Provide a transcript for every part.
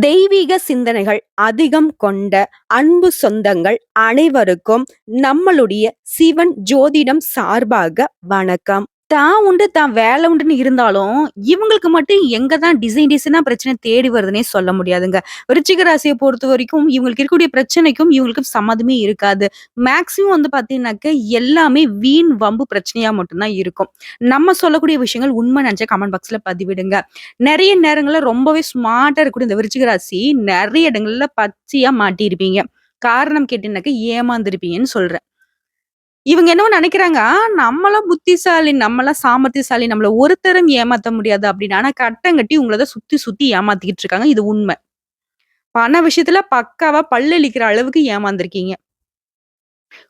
தெய்வீக சிந்தனைகள் அதிகம் கொண்ட அன்பு சொந்தங்கள் அனைவருக்கும் நம்மளுடைய சிவன் ஜோதிடம் சார்பாக வணக்கம். தான் உண்டு, தான் வேலை உண்டுன்னு இருந்தாலும், இவங்களுக்கு மட்டும் எங்க தான் டிசைன் டிசைனா பிரச்சனை தேடி வருதுன்னே சொல்ல முடியாதுங்க. விருச்சிக பொறுத்த வரைக்கும் இவங்களுக்கு இருக்கக்கூடிய பிரச்சனைக்கும் இவங்களுக்கும் சம்மதமே இருக்காது. மேக்ஸிமம் வந்து பாத்தீங்கன்னாக்க எல்லாமே வீண் வம்பு பிரச்சனையா மட்டும்தான் இருக்கும். நம்ம சொல்லக்கூடிய விஷயங்கள் உண்மை நினைச்ச கமெண்ட் பாக்ஸ்ல பதிவிடுங்க. நிறைய நேரங்கள்ல ரொம்பவே ஸ்மார்ட்டா இருக்கக்கூடிய இந்த விருச்சிக ராசி, நிறைய இடங்கள்ல பச்சையா மாட்டியிருப்பீங்க. காரணம் கேட்டீங்கன்னாக்க, ஏமாந்திருப்பீங்கன்னு சொல்றேன். இவங்க என்னவோ நினைக்கிறாங்க "ஆ நம்மலாம் புத்திசாலி, நம்மலாம் சாமர்த்தியசாலி, நம்மள ஒருத்தரும் ஏமாத்த முடியாது" அப்படின்னு. ஆனா கட்டங்கட்டி உங்கள தான் சுத்தி சுத்தி ஏமாத்திக்கிட்டு இருக்காங்க. இது உண்ம. பண விஷயத்துல பக்காவா பல்லளிக்கிற அளவுக்கு ஏமாந்துருக்கீங்க.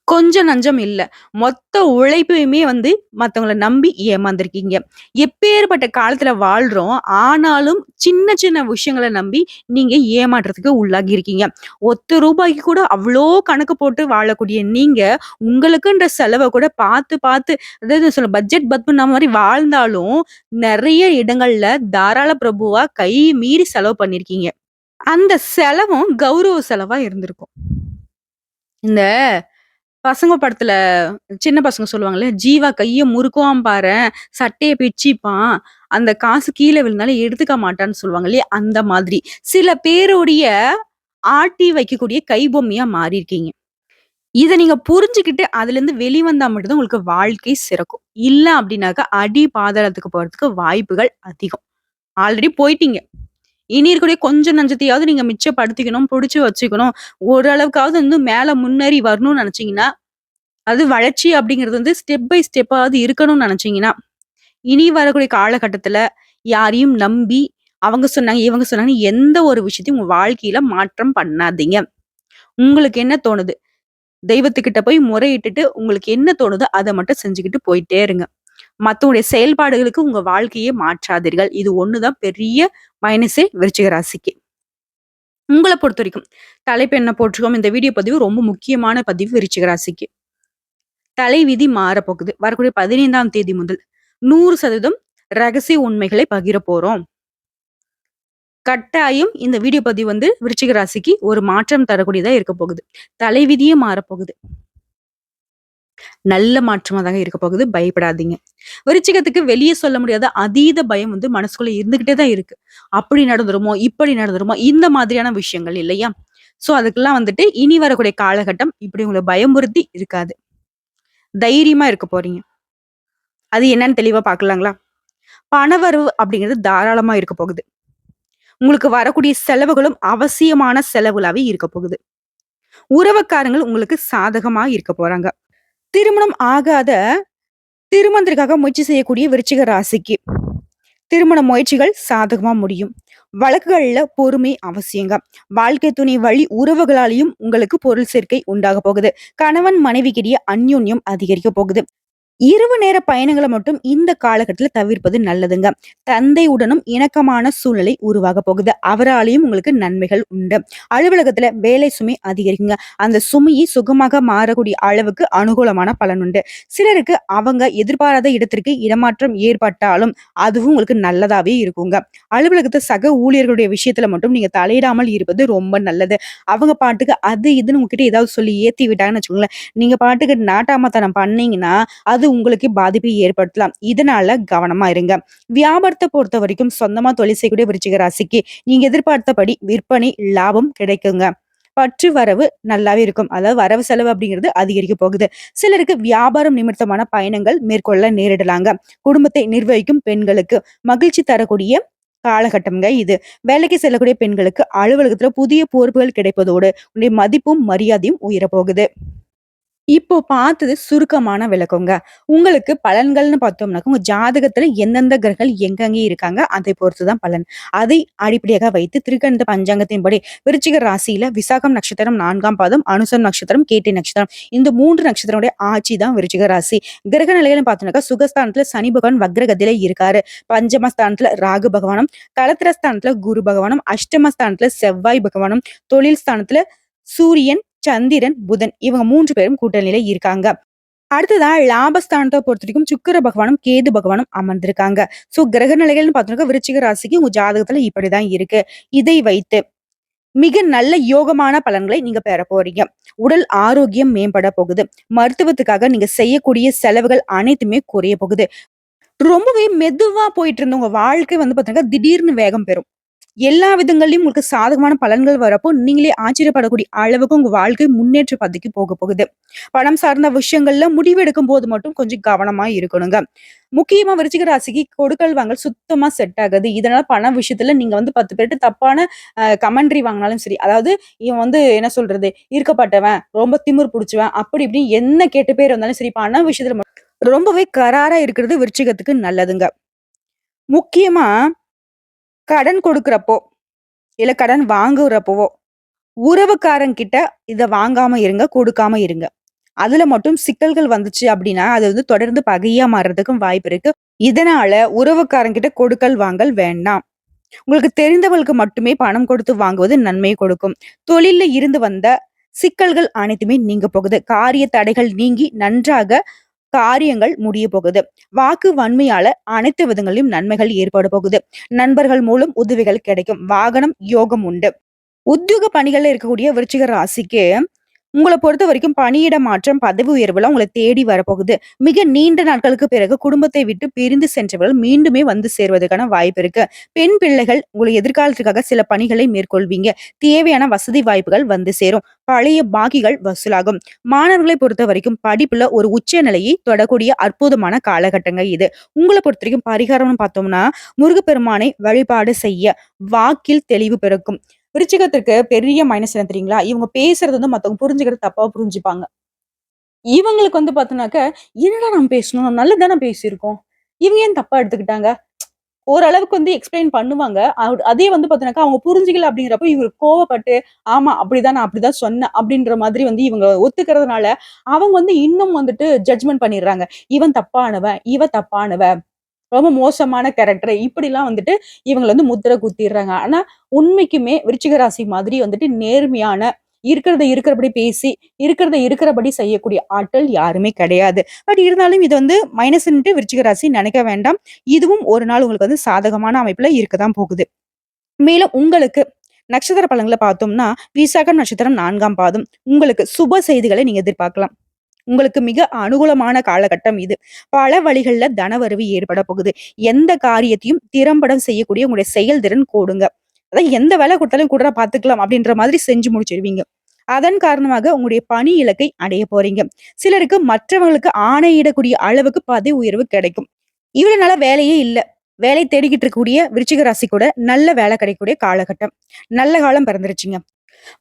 கொஞ்சம் நஞ்சம் இல்ல. மொத்த உழைப்பையுமே வந்து மத்தவங்கள நம்பி ஏமாந்துருக்கீங்க. எப்பேர்ப்பட்ட காலத்துல வாழ்றோம். ஆனாலும் சின்ன சின்ன விஷயங்கள நம்பி நீங்க ஏமாற்றத்துக்கு உள்ளாகியிருக்கீங்க. ஒத்த ரூபாய்க்கு கூட அவ்வளோ கணக்கு போட்டு வாழக்கூடிய நீங்க, உங்களுக்குன்ற செலவை கூட பார்த்து பார்த்து அதாவது சொல்ல பட்ஜெட் பத்மனா மாதிரி வாழ்ந்தாலும், நிறைய இடங்கள்ல தாராள பிரபுவா கை மீறி செலவு பண்ணியிருக்கீங்க. அந்த செலவும் கௌரவ செலவா இருந்திருக்கும். இந்த பசங்க படத்துல சின்ன பசங்க சொல்லுவாங்கல்ல, "ஜீவா கைய முறுக்குவான் பாரு சட்டையை பிச்சுப்பான், அந்த காசு கீழே விழுந்தாலும் எடுத்துக்க மாட்டான்னு" சொல்லுவாங்க இல்லையா? அந்த மாதிரி. சில பேருடைய ஆட்டி வைக்கக்கூடிய கைபொம்மையா மாறியிருக்கீங்க. இதை நீங்க புரிஞ்சுக்கிட்டு அதுல இருந்து வெளிவந்தா மட்டும்தான் உங்களுக்கு வாழ்க்கை சிறக்கும். இல்ல அப்படின்னாக்கா, அடி பாதாளத்துக்கு போறதுக்கு வாய்ப்புகள் அதிகம். ஆல்ரெடி போயிட்டீங்க. இனி இருக்கக்கூடிய கொஞ்சம் நஞ்சத்தையாவது நீங்க மிச்சப்படுத்திக்கணும், பிடிச்சி வச்சுக்கணும். ஓரளவுக்காவது வந்து மேல முன்னேறி வரணும்னு நினைச்சீங்கன்னா அது வளர்ச்சி அப்படிங்கிறது வந்து ஸ்டெப் பை ஸ்டெப்பாவது இருக்கணும்னு நினைச்சீங்கன்னா இனி வரக்கூடிய காலகட்டத்துல யாரையும் நம்பி, அவங்க சொன்னாங்க, இவங்க சொன்னாங்கன்னு எந்த ஒரு விஷயத்தையும் உங்க வாழ்க்கையில மாற்றம் பண்ணாதீங்க. உங்களுக்கு என்ன தோணுது? தெய்வத்துக்கிட்ட போய் முறையிட்டுட்டு, உங்களுக்கு என்ன தோணுதோ அதை மட்டும் செஞ்சுக்கிட்டு போயிட்டே இருங்க. மற்றவங்களுடைய செயல்பாடுகளுக்கு உங்க வாழ்க்கையே மாற்றாதீர்கள். இது ஒண்ணுதான் பெரிய மைனஸே விருச்சிக ராசிக்கு. பொறுத்த வரைக்கும் தலைப்பு என்ன போட்டிருக்கோம்? இந்த வீடியோ பதிவு ரொம்ப முக்கியமான பதிவு விருச்சிக ராசிக்கு. தலைவிதி மாறப்போகுது. வரக்கூடிய 15ஆம் தேதி முதல் 100% ரகசிய உண்மைகளை பகிர போறோம். கட்டாயம் இந்த வீடியோ பதிவு வந்து விருச்சிக ராசிக்கு ஒரு மாற்றம் தரக்கூடியதா இருக்க போகுது. தலைவிதியே மாறப்போகுது. நல்ல மாற்றமா தாங்க இருக்க போகுது. பயப்படாதீங்க. விருச்சிகத்துக்கு வெளியே சொல்ல முடியாத அதீத பயம் வந்து மனசுக்குள்ள இருந்துகிட்டே தான் இருக்கு. அப்படி நடந்துருமோ, இப்படி நடந்துருமோ, இந்த மாதிரியான விஷயங்கள் இல்லையா? சோ அதுக்கெல்லாம் வந்துட்டு இனி வரக்கூடிய காலகட்டம் இப்படி உங்களை பயமுறுத்தி இருக்காது. தைரியமா இருக்க போறீங்க. அது என்னன்னு தெளிவா பார்க்கலாங்களா? பணவரவு அப்படிங்கிறது தாராளமா இருக்க போகுது. உங்களுக்கு வரக்கூடிய செலவுகளும் அவசியமான செலவுகளாவே இருக்க போகுது. உறவுக்காரங்கள் உங்களுக்கு சாதகமா இருக்க போறாங்க. திருமணம் ஆகாத திருமணத்திற்காக முயற்சி செய்யக்கூடிய விருச்சிக ராசிக்கு, திருமண முயற்சிகள் சாதகமா முடியும். வழக்குகள்ல பொறுமை அவசியங்க. வாழ்க்கை துணை வழி உறவுகளாலையும் உங்களுக்கு பொருள் சேர்க்கை உண்டாக போகுது. கணவன் மனைவிக்கிடையே அந்யோன்யம் அதிகரிக்க போகுது. இரவு நேர பயணங்களை மட்டும் இந்த காலகட்டத்தில் தவிர்ப்பது நல்லதுங்க. தந்தையுடனும் இணக்கமான சூழ்நிலை உருவாக போகுது. அவராலையும் உங்களுக்கு நன்மைகள் உண்டு. அலுவலகத்துல வேலை சுமை அதிகரிக்குங்க. அந்த சுமையை சுகமாக மாறக்கூடிய அளவுக்கு அனுகூலமான பலன் உண்டு. சிலருக்கு அவங்க எதிர்பாராத இடத்திற்கு இடமாற்றம் ஏற்பட்டாலும், அதுவும் உங்களுக்கு நல்லதாவே இருக்குங்க. அலுவலகத்து சக ஊழியர்களுடைய விஷயத்துல மட்டும் நீங்க தலையிடாமல் இருப்பது ரொம்ப நல்லது. அவங்க பாட்டுக்கு அது இதுன்னு உங்ககிட்ட ஏதாவது சொல்லி ஏத்தி விட்டாங்கன்னு வச்சுக்கோங்களேன், நீங்க பாட்டுக்கு நாட்டாமத்தனம் பண்ணீங்கன்னா, அது உங்களுக்கு பாதிப்பை ஏற்படுத்தலாம். இதனால கவனமா இருங்க. வியாபாரத்தை பொறுத்த வரைக்கும் சொந்தமா தொழில் செய்யக்கூடிய விருச்சிக ராசிக்கு, நீங்க எதிர்பார்த்தபடி விற்பனை, லாபம் கிடைக்குங்க. பற்று வரவு நல்லாவே இருக்கும். அதாவது வரவு செலவு அப்படிங்கிறது அதிகரிக்க போகுது. சிலருக்கு வியாபாரம் நிமித்தமான பயணங்கள் மேற்கொள்ள நேரிடலாங்க. குடும்பத்தை நிர்வகிக்கும் பெண்களுக்கு மகிழ்ச்சி தரக்கூடிய காலகட்டம்ங்க இது. வேலைக்கு செல்லக்கூடிய பெண்களுக்கு அலுவலகத்துல புதிய பொறுப்புகள் கிடைப்பதோடு, உடைய மதிப்பும், மரியாதையும் உயரப்போகுது. இப்போ பார்த்தது சுருக்கமான விளக்கங்க. உங்களுக்கு பலன்கள்னு பார்த்தோம்னாக்க, உங்க ஜாதகத்துல எந்தெந்த கிரகங்கள் எங்கெங்க இருக்காங்க, அதை பொறுத்து தான் பலன். அதை அடிப்படையாக வைத்து திருக்கணித பஞ்சாங்கத்தின்படி விருச்சிக ராசியில விசாகம் நட்சத்திரம் நான்காம் பாதம், அனுசம் நட்சத்திரம், கேட்டி நட்சத்திரம் இந்த மூன்று நட்சத்திரமுடைய ஆட்சி தான் விருச்சிக ராசி. கிரக நிலைகள்னு பார்த்தோம்னாக்கா, சுகஸ்தானத்துல சனி பகவான் வக்ரகதியில இருக்காரு. பஞ்சமஸ்தானத்துல ராகு பகவானும், களத்திரஸ்தானத்துல குரு பகவானும், அஷ்டமஸ்தானத்துல செவ்வாய் பகவானும், தொழில் ஸ்தானத்துல சூரியன், சந்திரன், புதன் இவங்க மூன்று பேரும் கூட்டணியில இருக்காங்க. அடுத்ததா லாபஸ்தானத்தை பொறுத்த வரைக்கும் சுக்கிர பகவானும், கேது பகவானும் அமர்ந்திருக்காங்க. சோ கிரக நிலைகள்னு பார்த்தோம்னாக்கா, விருச்சிக ராசிக்கு உங்க ஜாதகத்துல இப்படிதான் இருக்கு. இதை வைத்து மிக நல்ல யோகமான பலன்களை நீங்க பெற போறீங்க உடல் ஆரோக்கியம் மேம்பட போகுது மருத்துவத்துக்காக நீங்க செய்யக்கூடிய செலவுகள் அனைத்துமே குறைய போகுது ரொம்பவே மெதுவா போயிட்டு இருந்த உங்க வாழ்க்கை வந்து பாத்தீங்கன்னா திடீர்னு வேகம் பெறும் எல்லா விதங்கள்லையும் உங்களுக்கு சாதகமான பலன்கள் வரப்போ நீங்களே ஆச்சரியப்படக்கூடிய அளவுக்கு உங்க வாழ்க்கை முன்னேற்ற பதவிக்கு போக போகுது. பணம் சார்ந்த விஷயங்கள்ல முடிவெடுக்கும் போது மட்டும் கொஞ்சம் கவனமா இருக்கணுங்க. முக்கியமா விருச்சிக ராசிக்கு கொடுக்கல் வாங்கல் சுத்தமா செட் ஆகுது. இதனால பண விஷயத்துல நீங்க வந்து பத்து பேர்ட்டு தப்பான கமெண்ட்ரி வாங்கினாலும் சரி அதாவது இவன் வந்து என்ன சொல்றது? இருக்கப்பட்டவன் ரொம்ப திமிர் பிடிச்சவன் அப்படி இப்படி என்ன கேட்டு பேர் வந்தாலும் சரி பண விஷயத்துல ரொம்பவே கராரா இருக்கிறது விருச்சிகத்துக்கு நல்லதுங்க. முக்கியமா கடன் கொடுக்குறப்போ இல்ல கடன் வாங்குறப்போவோ உறவுக்காரங்க கிட்ட இத வாங்காம இருங்க கொடுக்காம இருங்க. அதுல மட்டும் சிக்கல்கள் வந்துச்சு அப்படின்னா அது வந்து தொடர்ந்து பகையா மாறுறதுக்கும் வாய்ப்பு இருக்கு. இதனால உறவுக்காரங்க கிட்ட கொடுக்கல் வாங்கல் வேண்டாம். உங்களுக்கு தெரிந்தவர்களுக்கு மட்டுமே பணம் கொடுத்து வாங்குவது நன்மை கொடுக்கும். தொழில்ல இருந்து வந்த சிக்கல்கள் அனைத்துமே நீங்க போகுது. காரிய தடைகள் நீங்கி நன்றாக காரியங்கள் முடிய போகுது. வாக்கு வன்மையால அனைத்து விதங்களிலும் நன்மைகள் ஏற்பட போகுது. நண்பர்கள் மூலம் உதவிகள் கிடைக்கும். வாகனம் யோகம் உண்டு. உத்தியோக பணிகள்ல இருக்கக்கூடிய விருச்சிக ராசிக்கு உங்களை பொறுத்த வரைக்கும் பணியிட மாற்றம் பதவி உயர்வுலாம் உங்களை தேடி வரப்போகுது. மிக நீண்ட நாட்களுக்கு பிறகு குடும்பத்தை விட்டு பிரிந்து சென்றவர்கள் மீண்டுமே வந்து சேர்வதற்கான வாய்ப்பு இருக்கு. பெண் பிள்ளைகள் உங்களை எதிர்காலத்துக்காக சில பணிகளை மேற்கொள்வீங்க. தேவையான வசதி வாய்ப்புகள் வந்து சேரும். பழைய பாகிகள் வசூலாகும். மாணவர்களை பொறுத்த வரைக்கும் படிப்புல ஒரு உச்ச நிலையை தொடக்கூடிய அற்புதமான காலகட்டங்கள் இது. உங்களை பொறுத்த வரைக்கும் பரிகாரம்னு பார்த்தோம்னா முருகப்பெருமானை வழிபாடு செய்ய வாக்கில் தெளிவு பிறக்கும். விருச்சிகத்திற்கு பெரிய மைனஸ் என்ன தெரியுங்களா? இவங்க பேசுறது வந்து மற்றவங்க புரிஞ்சுக்கிறது தப்பா புரிஞ்சுப்பாங்க. இவங்களுக்கு வந்து பார்த்தோன்னாக்க என்னடா நம்ம பேசணும்? நல்லதானே பேசியிருக்கோம். இவங்க ஏன் தப்பா எடுத்துக்கிட்டாங்க? ஓரளவுக்கு வந்து எக்ஸ்பிளைன் பண்ணுவாங்க. அதே வந்து பார்த்தோன்னாக்கா அவங்க புரிஞ்சுக்கல அப்படிங்கிறப்ப இவங்க கோவப்பட்டு ஆமா அப்படிதான் நான் அப்படிதான் சொன்னேன். அப்படின்ற மாதிரி வந்து இவங்க ஒத்துக்கிறதுனால அவங்க வந்து இன்னும் வந்துட்டு ஜட்ஜ்மெண்ட் பண்ணிடுறாங்க. இவன் தப்பானவன் இவ தப்பானவ. ரொம்ப மோசமான கேரக்டர் இப்படிலாம் வந்துட்டு இவங்களை வந்து முத்திரை குத்திடுறாங்க. ஆனா உண்மைக்குமே விருச்சிக ராசி மாதிரி வந்துட்டு நேர்மையான இருக்கிறத இருக்கிறபடி பேசி இருக்கிறத இருக்கிறபடி செய்யக்கூடிய ஆட்கள் யாருமே கிடையாது. பட் இருந்தாலும் இது வந்து மைனஸ்ன்ட்டு விருச்சிக ராசி நினைக்க வேண்டாம். இதுவும் ஒரு நாள் உங்களுக்கு வந்து சாதகமான அமைப்புல இருக்கதான் போகுது. மேலும் உங்களுக்கு நட்சத்திர பலன்களை பார்த்தோம்னா விசாகம் நட்சத்திரம் நான்காம் பாதம். உங்களுக்கு சுப செய்திகளை நீங்க எதிர்பார்க்கலாம். உங்களுக்கு மிக அனுகூலமான காலகட்டம் இது. பல வழிகள்ல தனவரவு ஏற்பட போகுது. எந்த காரியத்தையும் திறம்படம் செய்யக்கூடிய உங்களுடைய செயல்திறன் கூடுங்க. அதான் எந்த வேலை கொடுத்தாலும் கூட பாத்துக்கலாம் அப்படின்ற மாதிரி செஞ்சு முடிச்சிருவீங்க. அதன் காரணமாக உங்களுடைய பணி இலக்கை அடைய போறீங்க. சிலருக்கு மற்றவங்களுக்கு ஆணையிடக்கூடிய அளவுக்கு பதவி உயர்வு கிடைக்கும். இவ்வளவு நாள வேலையே இல்ல. வேலை தேடிக்கிட்டு இருக்கக்கூடிய விருச்சிக ராசி கூட நல்ல வேலை கிடைக்கக்கூடிய காலகட்டம். நல்ல காலம் பிறந்துருச்சுங்க.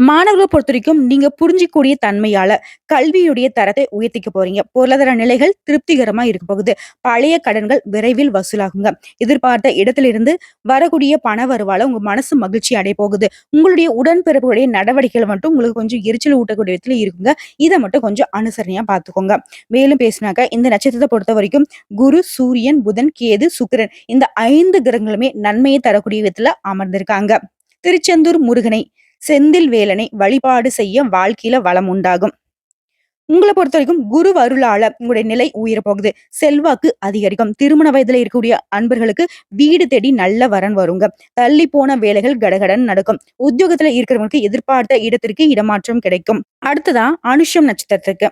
மாணவர்களை பொறுத்த வரைக்கும் நீங்க புரிஞ்சிக்கூடிய தன்மையால கல்வியுடைய தரத்தை உயர்த்திக்க போறீங்க. பொருளாதார நிலைகள் திருப்திகரமா இருக்க போகுது. பழைய கடன்கள் விரைவில் வசூலாகுங்க. எதிர்பார்த்த இடத்திலிருந்து வரக்கூடிய பண வருவால உங்க மனசு மகிழ்ச்சி அடைய போகுது. உங்களுடைய உடன்பிறப்புடைய நடவடிக்கைகள் மட்டும் உங்களுக்கு கொஞ்சம் எரிச்சல் ஊட்டக்கூடிய விதத்துல இருக்குங்க. இதை மட்டும் கொஞ்சம் அனுசரணையா பாத்துக்கோங்க மேலும் பேசினாக்க இந்த நட்சத்திரத்தை பொறுத்த வரைக்கும் குரு சூரியன் புதன் கேது சுக்கிரன் இந்த ஐந்து கிரகங்களுமே நன்மையை தரக்கூடிய விதத்துல அமர்ந்திருக்காங்க. திருச்செந்தூர் முருகனை செந்தில் வேலனை வழிபாடு செய்ய வாழ்க்கையில வளம் உண்டாகும். உங்களை பொறுத்த வரைக்கும் குரு அருளால உங்களுடைய நிலை உயர போகுது. செல்வாக்கு அதிகரிக்கும். திருமண வயதுல இருக்கக்கூடிய அன்பர்களுக்கு வீடு தேடி நல்ல வரன் வருங்க. தள்ளி போன வேலைகள் கடகடன் நடக்கும். உத்தியோகத்துல இருக்கிறவங்களுக்கு எதிர்பார்த்த இடத்திற்கு இடமாற்றம் கிடைக்கும். அடுத்ததான் அனுஷம் நட்சத்திரத்துக்கு.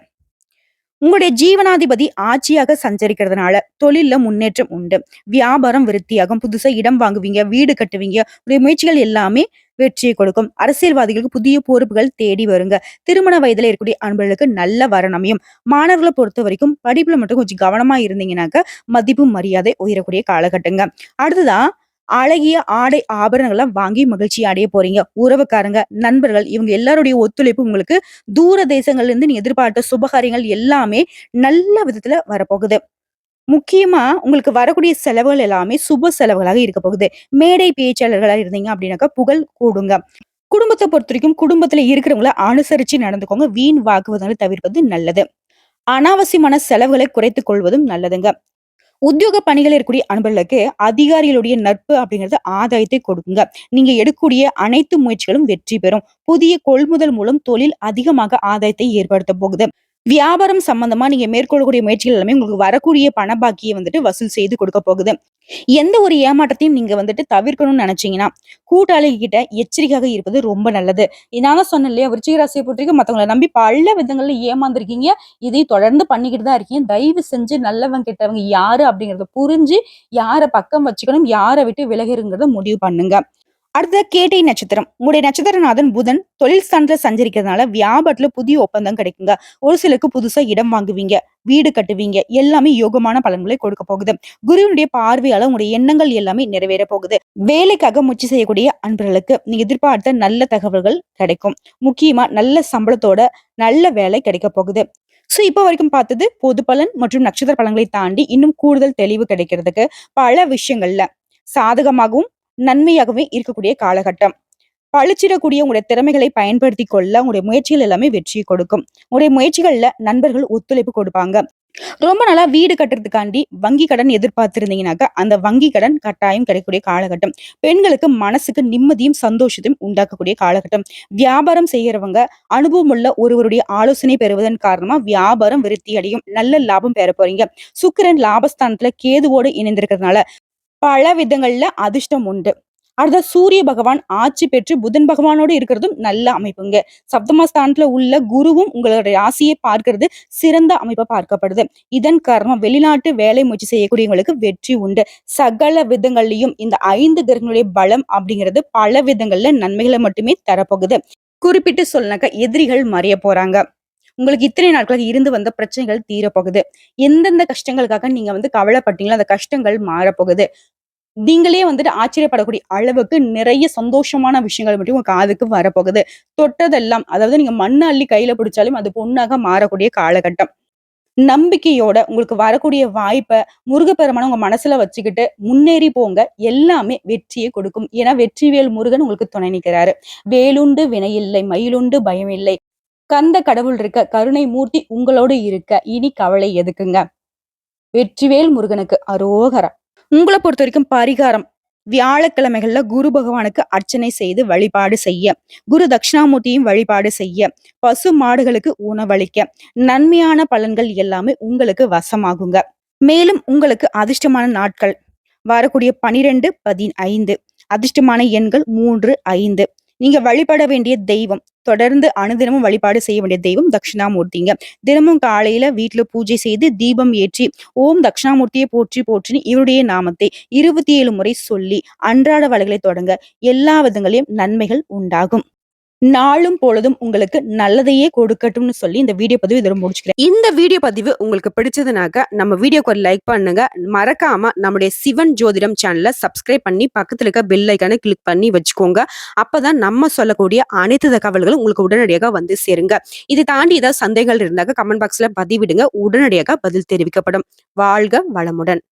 உங்களுடைய ஜீவனாதிபதி ஆட்சியாக சஞ்சரிக்கிறதுனால தொழில்ல முன்னேற்றம் உண்டு. வியாபாரம் விருத்தியாகும். புதுசா இடம் வாங்குவீங்க வீடு கட்டுவீங்க. உடைய முயற்சிகள் எல்லாமே வெற்றியை கொடுக்கும். அரசியல்வாதிகளுக்கு புதிய பொறுப்புகள் தேடி வருங்க. திருமண வயதில் இருக்கக்கூடிய அன்பர்களுக்கு நல்ல வரணமையும் மாணவர்களை பொறுத்த வரைக்கும் படிப்புல மட்டும் கொஞ்சம் கவனமா இருந்தீங்கன்னாக்க மதிப்பு மரியாதை உயரக்கூடிய காலகட்டங்க. அடுத்ததான் அழகிய ஆடை ஆபரணங்கள்லாம் வாங்கி மகிழ்ச்சி அடைய போறீங்க. உறவுக்காரங்க நண்பர்கள் இவங்க எல்லாருடைய ஒத்துழைப்பு உங்களுக்கு தூர தேசங்கள்ல இருந்து நீ எதிர்பார்த்த சுபகாரியங்கள் எல்லாமே நல்ல விதத்துல வரப்போகுது. முக்கியமா உங்களுக்கு வரக்கூடிய செலவுகள் எல்லாமே சுப செலவுகளாக இருக்க போகுது. மேடை பேச்சாளர்களாக இருந்தீங்க அப்படின்னாக்கா புகழ் கூடுங்க. குடும்பத்தை பொறுத்த வரைக்கும் குடும்பத்துல இருக்கிறவங்கள அனுசரிச்சு நடந்துக்கோங்க. வீண் வாக்குவதங்களை தவிர்ப்பது நல்லது. அனாவசியமான செலவுகளை குறைத்துக் கொள்வதும் நல்லதுங்க. உத்தியோக பணிகள் இருக்கக்கூடிய அன்பர்களுக்கு அதிகாரிகளுடைய நட்பு அப்படிங்கிறது ஆதாயத்தை கொடுக்குங்க. நீங்க எடுக்கக்கூடிய அனைத்து முயற்சிகளும் வெற்றி பெறும். புதிய கொள்முதல் மூலம் தொழில் அதிகமாக ஆதாயத்தை ஏற்படுத்த போகுது. வியாபாரம் சம்பந்தமா நீங்க மேற்கொள்ளக்கூடிய முயற்சிகள் எல்லாமே உங்களுக்கு வரக்கூடிய பண பாக்கியை வந்துட்டு வசூல் செய்து கொடுக்க போகுது. எந்த ஒரு ஏமாற்றத்தையும் நீங்க வந்துட்டு தவிர்க்கணும்னு நினைச்சீங்கன்னா, கூட்டாளி கிட்ட எச்சரிக்கையாக இருப்பது ரொம்ப நல்லது. நான் சொன்னேன் இல்லையா, விருச்சிக ராசிய பொறுத்தவரைக்கும் மத்தவங்கள நம்பி பல விதங்கள்ல ஏமாந்துருக்கீங்க. இதையும் தொடர்ந்து பண்ணிக்கிட்டு தான் இருக்கீங்க. தயவு செஞ்சு நல்லவங்க கெட்டவங்க யாரு அப்படிங்கறத புரிஞ்சு, யாரை பக்கம் வச்சுக்கணும், யாரை விட்டு விலகிருங்கிறத முடிவு பண்ணுங்க. அடுத்தது கேட்டை நட்சத்திரம். உங்களுடைய நட்சத்திரநாதன் புதன் தொழில் ஸ்தானத்துல சஞ்சரிக்கிறதுனால வியாபாரத்துல புதிய ஒப்பந்தம் கிடைக்குங்க. ஒரு சிலருக்கு புதுசா இடம் வாங்குவீங்க, வீடு கட்டுவீங்க. எல்லாமே யோகமான பலன்களை கொடுக்க போகுது. குருவினுடைய பார்வையால உங்களுடைய எண்ணங்கள் எல்லாமே நிறைவேற போகுது. வேலைக்காக முயற்சி செய்யக்கூடிய அன்பர்களுக்கு நீங்க எதிர்பார்த்த நல்ல தகவல்கள் கிடைக்கும். முக்கியமா நல்ல சம்பளத்தோட நல்ல வேலை கிடைக்க போகுது. ஸோ இப்போ வரைக்கும் பார்த்தது பொது பலன் மற்றும் நட்சத்திர பலன்களை தாண்டி இன்னும் கூடுதல் தெளிவு கிடைக்கிறதுக்கு பல விஷயங்கள்ல சாதகமாகவும் நன்மையாகவே இருக்கக்கூடிய காலகட்டம். பளிச்சிடக்கூடிய உங்களுடைய திறமைகளை பயன்படுத்தி கொள்ள உங்களுடைய முயற்சிகள் எல்லாமே வெற்றி கொடுக்கும். உங்களுடைய முயற்சிகள்ல நண்பர்கள் ஒத்துழைப்பு கொடுப்பாங்க. ரொம்ப நாளா வீடு கட்டுறதுக்காண்டி வங்கி கடன் எதிர்பார்த்திருந்தீங்கன்னாக்கா, அந்த வங்கி கடன் கட்டாயம் கிடைக்கக்கூடிய காலகட்டம். பெண்களுக்கு மனசுக்கு நிம்மதியும், சந்தோஷத்தையும் உண்டாக்கக்கூடிய காலகட்டம். வியாபாரம் செய்யறவங்க அனுபவமுள்ள ஒருவருடைய ஆலோசனை பெறுவதன் காரணமா வியாபாரம் விருத்தி அடையும். நல்ல லாபம் பெற போறீங்க. சுக்கிரன் லாபஸ்தானத்துல கேதுவோடு இணைந்திருக்கிறதுனால பல விதங்கள்ல அதிர்ஷ்டம் உண்டு. அடுத்த சூரிய பகவான் ஆட்சி பெற்று புதன் பகவானோடு இருக்கிறதும் நல்ல அமைப்புங்க. சப்தமஸ்தானத்துல உள்ள குருவும் உங்களுடைய ராசியை பார்க்கிறது சிறந்த அமைப்பா பார்க்கப்படுது. இதன் காரணம் வெளிநாட்டு வேலை முயற்சி செய்யக்கூடியவங்களுக்கு வெற்றி உண்டு. சகல விதங்கள்லயும் இந்த ஐந்து கிரகங்களுடைய பலம் அப்படிங்கிறது பல விதங்கள்ல நன்மைகளை மட்டுமே தரப்போகுது. குறிப்பிட்டு சொல்லனாக்கா எதிரிகள் மறைய போறாங்க. உங்களுக்கு இத்தனை நாட்களாக இருந்து வந்த பிரச்சனைகள் தீரப்போகுது. எந்தெந்த கஷ்டங்களுக்காக நீங்க வந்து கவலைப்பட்டீங்களோ அந்த கஷ்டங்கள் மாறப்போகுது. நீங்களே வந்துட்டு ஆச்சரியப்படக்கூடிய அளவுக்கு நிறைய சந்தோஷமான விஷயங்கள் மட்டும் உங்க காதுக்கு வரப்போகுது. தொட்டதெல்லாம் அதாவது நீங்க மண்ணை அள்ளி கையில பிடிச்சாலும் அது பொண்ணாக மாறக்கூடிய காலகட்டம். நம்பிக்கையோட உங்களுக்கு வரக்கூடிய வாய்ப்பை முருகப்பெருமான உங்க மனசுல வச்சுக்கிட்டு முன்னேறி போங்க. எல்லாமே வெற்றியை கொடுக்கும். ஏன்னா வெற்றிவேல் முருகன் உங்களுக்கு துணை நிற்கிறாரு. வேலுண்டு வினையில்லை, மயிலுண்டு பயமில்லை. கந்த கடவுள் இருக்க, கருணை மூர்த்தி உங்களோடு இருக்க, இனி கவலை எதுக்குங்க? வெற்றிவேல் முருகனுக்கு அரோகரம் உங்களை பொறுத்த வரைக்கும் பரிகாரம். வியாழக்கிழமைகள்ல குரு பகவானுக்கு அர்ச்சனை செய்து வழிபாடு செய்ய, குரு தட்சிணாமூர்த்தியும் வழிபாடு செய்ய, பசு மாடுகளுக்கு உணவளிக்க, நன்மையான பலன்கள் எல்லாமே உங்களுக்கு வசமாகுங்க. மேலும் உங்களுக்கு அதிர்ஷ்டமான நாட்கள். வரக்கூடிய 12, 15 அதிர்ஷ்டமான எண்கள் 3, 5 நீங்க வழிபட வேண்டிய தெய்வம். தொடர்ந்து அனுதினமும் வழிபாடு செய்ய வேண்டிய தெய்வம் தட்சிணாமூர்த்திங்க. தினமும் காலையில வீட்டுல பூஜை செய்து தீபம் ஏற்றி, ஓம் தட்சிணாமூர்த்தியை போற்றி போற்றின்னு இவருடைய நாமத்தை 27 முறை சொல்லி அன்றாட வழிகளை தொடங்க எல்லா விதங்களையும் நன்மைகள் உண்டாகும். நாளும் பொழுதும் உங்களுக்கு நல்லதையே கொடுக்கட்டும்னு சொல்லி இந்த வீடியோ பதிவு இதோட முடிச்சுக்கிறேன். இந்த வீடியோ பதிவு உங்களுக்கு பிடிச்சதுனாக்க நம்ம வீடியோக்கு ஒரு லைக் பண்ணுங்க. மறக்காம நம்முடைய சிவன் ஜோதிடம் சேனலை சப்ஸ்கிரைப் பண்ணி பக்கத்துல இருக்க பெல் ஐகானை கிளிக் பண்ணி வச்சுக்கோங்க. அப்பதான் நம்ம சொல்லக்கூடிய அனைத்து தகவல்களும் உங்களுக்கு உடனடியாக வந்து சேருங்க. இதை தாண்டி ஏதாவது சந்தேகங்கள் இருந்தாக்க கமெண்ட் பாக்ஸ்ல பதிவிடுங்க. உடனடியாக பதில் தெரிவிக்கப்படும். வாழ்க வளமுடன்.